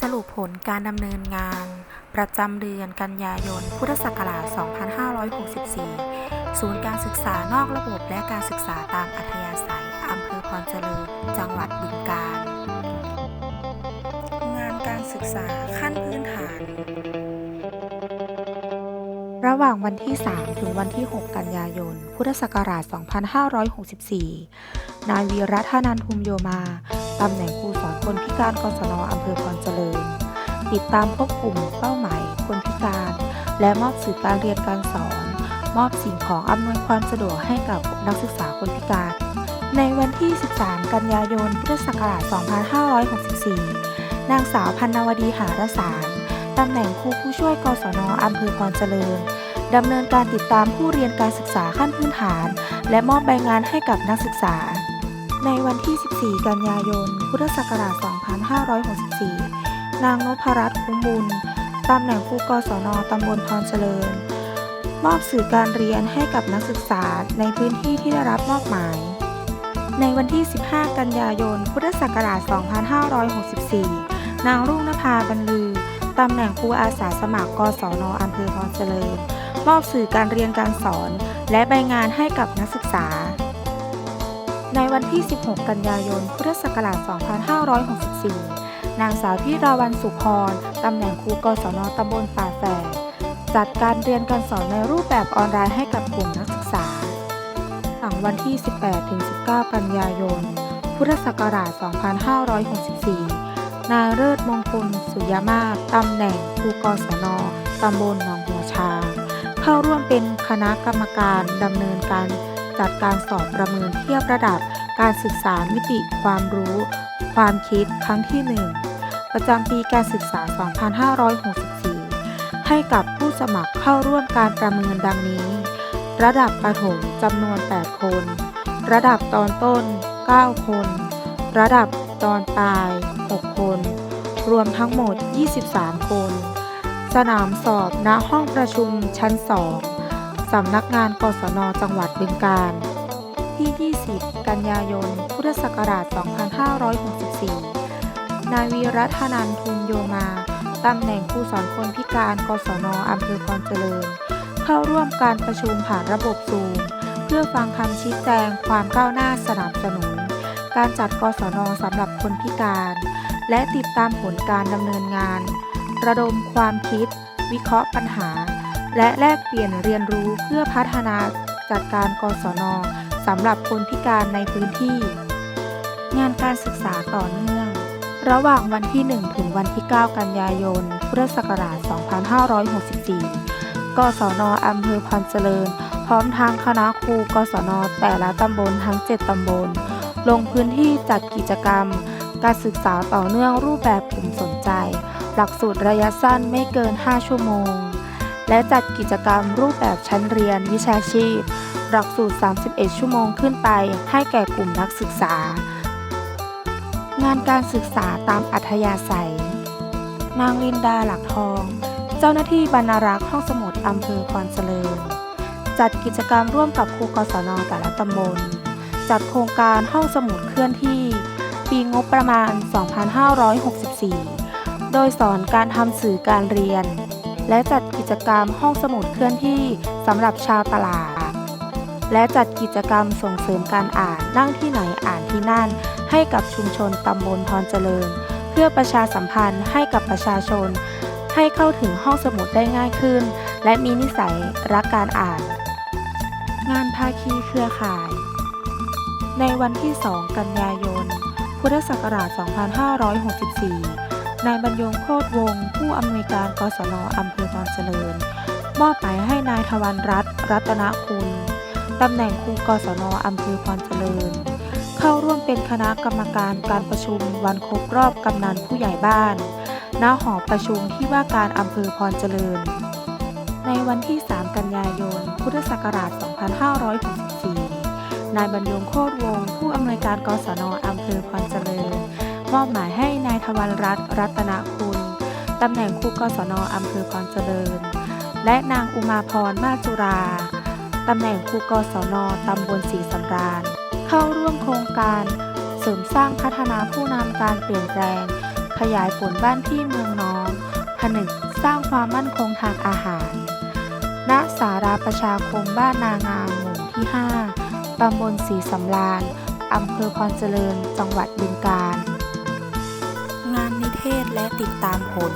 สรุปผลการดำเนินงาน ประจำเดือนกันยายน พุทธศักราช 2564 ศูนย์การศึกษานอกระบบและการศึกษาตามอัธยาศัย อำเภอพรเจริญ จังหวัดบึงกาฬ งานการศึกษาขั้นพื้นฐาน ระหว่างวันที่ 3 ถึงวันที่ 6 กันยายน พุทธศักราช 2564 นายวีระธนันทุมโยมา ตำแหน่งครูสอนคนพิการกศนอำเภอพรเจริญ ติดตามพบกลุ่มเป้าหมายคนพิการ และมอบสื่อการเรียนการสอน มอบสิ่งของอำนวยความสะดวกให้กับนักศึกษาคนพิการ ในวันที่ 13 กันยายน พุทธศักราช 2564 นางสาวพันนวดีหารสาร ตำแหน่งครูผู้ช่วยกศนอำเภอพรเจริญดำเนินการติดตามผู้เรียนการศึกษาขั้นพื้นฐาน และมอบใบงานให้กับนักศึกษา ในวันที่ 14 กันยายน พุทธศักราช 2564 นางนพรัตน์คุ้มบุญ ตำแหน่งครูกศนตำบลพรเจริญ มอบสื่อการเรียนให้กับนักศึกษาในพื้นที่ที่ได้รับมอบหมาย ในวันที่ 15 กันยายน พุทธศักราช 2564 นางรุ่งนภาบรรลือ ตำแหน่งครูอาสาสมัคร กศนอำเภอพรเจริญ มอบสื่อการเรียนการสอน และใบงานให้กับนักศึกษา ในวันที่ 16 กันยายน พุทธศักราช 2564 นางสาวพิราวันสุพร ตำแหน่งครูกศนตำบลป่าแฝดจัดการเรียนการสอนในรูปแบบออนไลน์ให้กับกลุ่มนักศึกษาหลังวันที่ 18-19 กันยายน พุทธศักราช 2564 นายเลิศมงคล สุยมาศตำแหน่งครูกศนตำบลหนองหัวช้าง เข้าร่วมเป็นคณะกรรมการดำเนินการ จัดการสอบประเมินเทียบระดับการศึกษามิติความรู้ ความคิดครั้งที่ 1 ประจำปีการศึกษา 2564 ให้กับผู้สมัครเข้าร่วมการประเมินดังนี้ ระดับประถมจำนวน 8 คน ระดับตอนต้น 9 คน ระดับตอนปลาย 6 คน รวมทั้งหมด 23 คน สนามสอบณห้องประชุมชั้น 2 สำนักงานกศนจังหวัดบึงกาฬที่ 20 กันยายน พุทธศักราช 2564 นายวีรัธนันทุมโยมา ตำแหน่งครูสอนคนพิการกศนอำเภอพรเจริญ เข้าร่วมการประชุมผ่านระบบซูม เพื่อฟังคำชี้แจงความก้าวหน้าสนับสนุน การจัดกศนสำหรับคนพิการ และติดตามผลการดำเนินงาน ระดมความคิด วิเคราะห์ปัญหา และแลกเปลี่ยนเรียนรู้เพื่อพัฒนาจัดการกศนสำหรับคนพิการในพื้นที่ งานการศึกษาต่อเนื่อง ระหว่างวันที่ 1 ถึงวันที่ 9 กันยายน พุทธศักราช 2564 กศนอำเภอพันเจริญ พร้อมทางคณะครูกศนแต่ละตำบลทั้ง 7 ตำบล ลงพื้นที่จัดกิจกรรม การศึกษาต่อเนื่องรูปแบบกลุ่มสนใจ หลักสูตรระยะสั้นไม่เกิน 5 ชั่วโมง และจัดกิจกรรมรูปแบบชั้นเรียนวิชาชีพ หลักสูตร 31 ชั่วโมงขึ้นไป ให้แก่กลุ่มนักศึกษา งานการศึกษาตามอัธยาศัย นางลินดาหลักทอง เจ้าหน้าที่บรรณารักษ์ห้องสมุดอำเภอพรเจริญ จัดกิจกรรมร่วมกับครูกศนแต่ละตำบล จัดโครงการห้องสมุดเคลื่อนที่ ปีงบประมาณ 2564 โดยสอนการทำสื่อการเรียน และจัดกิจกรรมห้องสมุดเคลื่อนที่สำหรับชาวตลาด และจัดกิจกรรมส่งเสริมการอ่านนั่งที่ไหนอ่านที่นั่น ให้กับชุมชนตำบลพรเจริญ เพื่อประชาสัมพันธ์ให้กับประชาชน ให้เข้าถึงห้องสมุดได้ง่ายขึ้น และมีนิสัยรักการอ่าน งานภาคีเครือข่าย ในวันที่ 2 กันยายน พุทธศักราช 2564 นายบรรยงโคตรวงศ์ผู้อำนวยการกศนอำเภอพรเจริญ มอบหมายให้นายทวันรัตน์รัตนคุณตำแหน่งครูกศนอำเภอพรเจริญ เข้าร่วมเป็นคณะกรรมการการประชุมวันครบรอบกำนันผู้ใหญ่บ้าน ณ หอประชุมที่ว่าการอำเภอพรเจริญ ในวันที่ 3 กันยายน พุทธศักราช 2564 นายบรรยงโคตรวงศ์ผู้อำนวยการกศนอำเภอพรเจริญ มอบหมายให้นายทวันรัตน์รัตนคุณตำแหน่งครูกศนอำเภอพรเจริญ และนางอุมาพรมาจุราตำแหน่งครูกศนตำบลศรีสำราญ เข้าร่วมโครงการ เสริมสร้างพัฒนาผู้นำการเปลี่ยนแปลง ขยายผลบ้านที่เมืองน้องผนึกสร้างความมั่นคงทางอาหาร ณ สาราประชาคมบ้านนางามหมู่ที่ 5ตำบลศรีสำราญอำเภอพรเจริญ จังหวัดบึงกาฬ และติดตามผล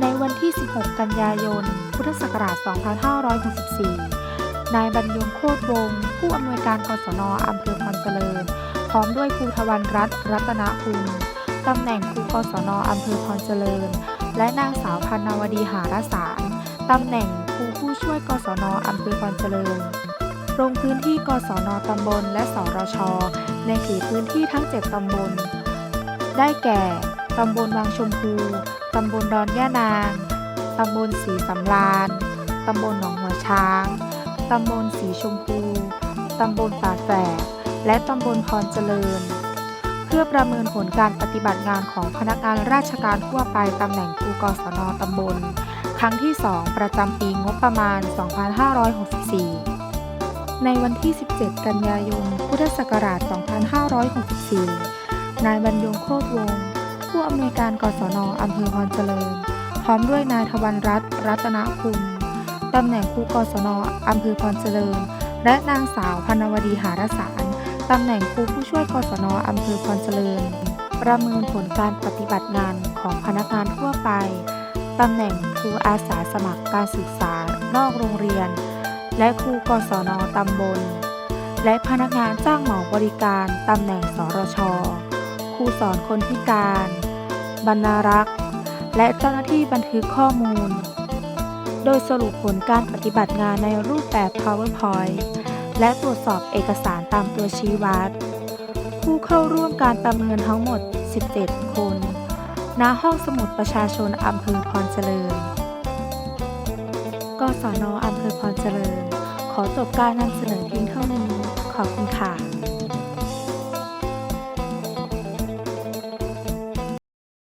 ในวันที่ 16 กันยายน พุทธศักราช 2564 นายบรรยงโคตรวงศ์ผู้อำนวยการกศนอำเภอพรเจริญ พร้อมด้วยครูทวันรัตน์รัตนคุณตำแหน่งครูกศนอำเภอพรเจริญ และนางสาวพันนวดีหารสารตำแหน่งครูผู้ช่วยกศนอำเภอพรเจริญลงพื้นที่กศนตำบลและสรช ในเขตพื้นที่ทั้ง 7 ตำบล ได้แก่ ตำบลวังชมพู ตำบลดอนย่านาง ตำบลสีสำราญตำบลหนองหัวช้าง ตำบลสีชมพู ตำบลป่าแฝก และตำบลพรเจริญ เพื่อประเมินผลการปฏิบัติงานของพนักงานราชการทั่วไปตำแหน่งครูกศนตำบล ครั้งที่ 2 ประจำปีงบประมาณ 2564ในวันที่ 17 กันยายน พุทธศักราช 2564 นายบรรยงโคตรวงศ์ผู้อำนวยการกศนอำเภอพรเจริญ พร้อมด้วยนายทวันรัตน์รัตนคุณตำแหน่งครูกศนอำเภอพรเจริญ และนางสาวพนวดีหารสารตำแหน่งครูผู้ช่วยกศนอำเภอพรเจริญ ประเมินผลการปฏิบัติงานของพนักงานทั่วไปตำแหน่งครูอาสาสมัครการศึกษานอกโรงเรียน และครูกศนตำบล และพนักงานจ้างเหมาบริการตำแหน่งสรช รูสอนคนพิการ บรรณารักษ์ และเจ้าหน้าที่บันทึกข้อมูล โดยสรุปผลการปฏิบัติงานในรูปแบบ PowerPoint และตรวจสอบเอกสารตามตัวชี้วัด ผู้เข้าร่วมการประเมินทั้งหมด 17 คน ณ ห้องสมุดประชาชนอำเภอพรเจริญ กศนอำเภอพรเจริญ ขอจบการนำเสนอเพียงเท่านี้ ขอบคุณค่ะ